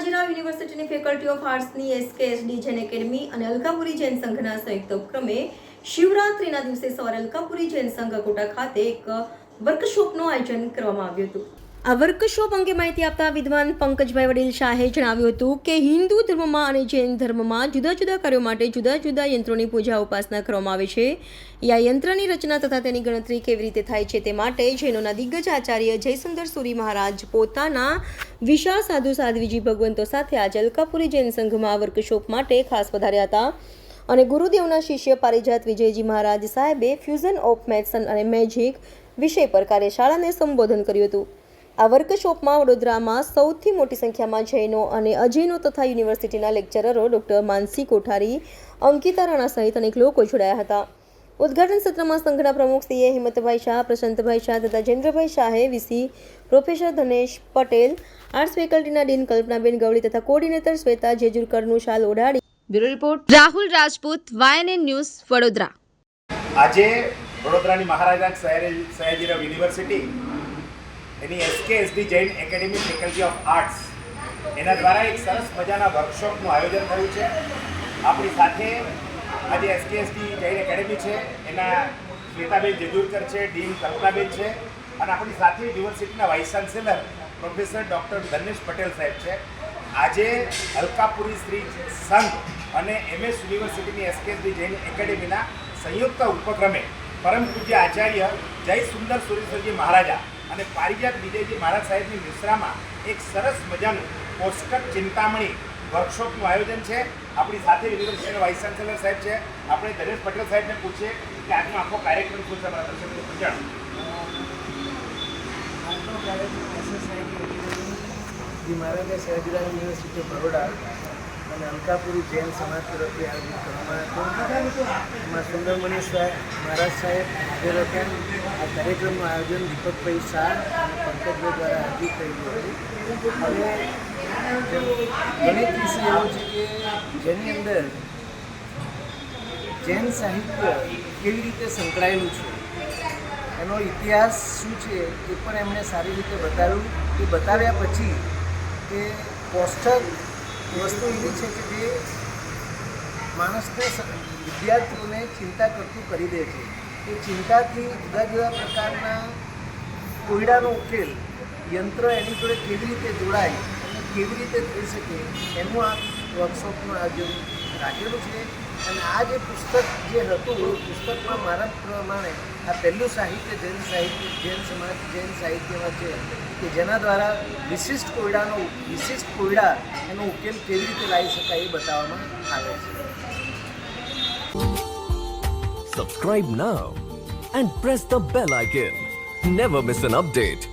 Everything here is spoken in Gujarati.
યુનિવર્સિટીની ફેકલ્ટી ઓફ આર્ટ્સની એસકેએસડી જૈન એકેડમી અને અલકાપુરી જૈન સંઘના સંયુક્ત ઉપક્રમે શિવરાત્રિના દિવસે સવારે અલકાપુરી જૈન સંઘ કોટા ખાતે એક વર્કશોપનું આયોજન કરવામાં આવ્યું હતું. આ વર્કશોપ અંગે માહિતી આપતા વિદ્વાન પંકજભાઈ વડીલ શાહે જણાવ્યું હતું કે હિન્દુ ધર્મમાં અને જૈન ધર્મમાં જુદા જુદા કાર્યો માટે જુદા જુદા યંત્રોની પૂજા ઉપાસના કરવામાં આવે છે. યા યંત્રની રચના તથા તેની ગણતરી કેવી રીતે થાય છે તે માટે જૈનોના દિગ્ગજ આચાર્ય જયસુંદર સુરી મહારાજ પોતાના વિશાળ સાધુ સાધ્વીજી ભગવંતો સાથે આજે અલકાપુરી જૈન સંઘમાં વર્કશોપ માટે ખાસ પધાર્યા હતા. અને ગુરુદેવના શિષ્ય પારિજાત વિજયજી મહારાજ સાહેબે ફ્યુઝન ઓફ મેથ્સન અને મેજિક વિષય પર કાર્યશાળાને સંબોધન કર્યું હતું. આ વર્કશોપમાં વડોદરામાં સૌથી મોટી સંખ્યામાં જૈનો અને અજૈનો તથા યુનિવર્સિટીના લેક્ચરરો ડૉક્ટર માનસી કોઠારી અંકિતા રાણા સહિત અનેક લોકો જોડાયા હતા. ઉદ્ઘાટન સત્રમાં સંઘના પ્રમુખ સીએ હિંમતભાઈ શાહ પ્રશાંતભાઈ શાહ તથા જયેન્દ્રભાઈ શાહે VC professor Dhanesh Patel arts ફેકલ્ટીના dean Kalpanaben Gavli તથા કોર્ડિનેટર શ્વેતા જેજુરકરનું શાલ ઓઢાડી. Bureau report. Rahul Rajput YNN news Vadodara. આજે વડોદરાની Maharaja Sayajirao university any SKSD Jain academy faculty of arts એના દ્વારા એક સરસ મજાના વર્કશોપનું આયોજન થયું છે. આપણી સાથે આજે એસકેએસડી જૈન એકેડેમી છે, એના શ્વેતાબેન જેજુરકર છે, ડીન કલ્પનાબેન છે, અને આપણી સાથે યુનિવર્સિટીના vice chancellor professor doctor Dhanesh Patel સાહેબ છે. આજે અલકાપુરી શ્રી સંઘ અને એમએસ યુનિવર્સિટીની એસકેએસડી જૈન એકેડેમીના સંયુક્ત ઉપક્રમે પરમ પૂજ્ય આચાર્ય જય સુંદર સુરેશ્વરજી મહારાજા અને પારિજાત વિજયજી મહારાજ સાહેબની મિશ્રામાં એક સરસ મજાનું પોસ્ટક ચિંતામણી વર્કશોપનું આયોજન છે. આપણી સાથે યુનિવર્સિટીના વાઇસ ચાન્સેલર સાહેબ છે. આપણે ધનેશ પટેલ સાહેબને પૂછીએ કે આજનો આખો કાર્યક્રમ શું છે અમારા દર્શકો એસએસઆઈ મહારાજા સયાજીરાવ યુનિવર્સિટી બરોડા અને જૈન સમાજ તરફથી આયોજિત કરવામાં હતો એમાં સુંદરમણી સાહેબ, મહારાજ સાહેબ હાજર હતા આ કાર્યક્રમનું આયોજન દીપકભાઈ શાહ અને પંકજભાઈ દ્વારા આયોજિત થયેલું હતું. અને ગણિત વિષય એવો છે કે જેની અંદર જૈન સાહિત્ય કેવી રીતે સંકળાયેલું છે, એનો ઇતિહાસ શું છે એ પણ એમણે સારી રીતે બતાવ્યું. એ બતાવ્યા પછી કે કોષ્ટક વસ્તુ એવી છે કે જે માણસને વિદ્યાર્થીઓને ચિંતા કરતું કરી દે છે. એ ચિંતાથી જુદા જુદા પ્રકારના કોયડાનો ઉકેલ યંત્ર એની જોડે કેવી રીતે જોડાય અને કેવી રીતે થઈ શકે, એનું આ વર્કશોપનું આયોજન રાખેલું છે. અને આ જે પુસ્તક જે હતું પુસ્તકમાં મારા પ્રમાણે આ પહેલું સાહિત્ય જૈન સાહિત્ય, જૈન સમાજ, જૈન સાહિત્યમાં છે કે જેના દ્વારા વિશિષ્ટ કોયડાનો, વિશિષ્ટ કોયડા એનો ઉકેલ કેવી રીતે લાવી શકાય એ બતાવવામાં આવે છે. Subscribe now and press the bell icon never miss an update.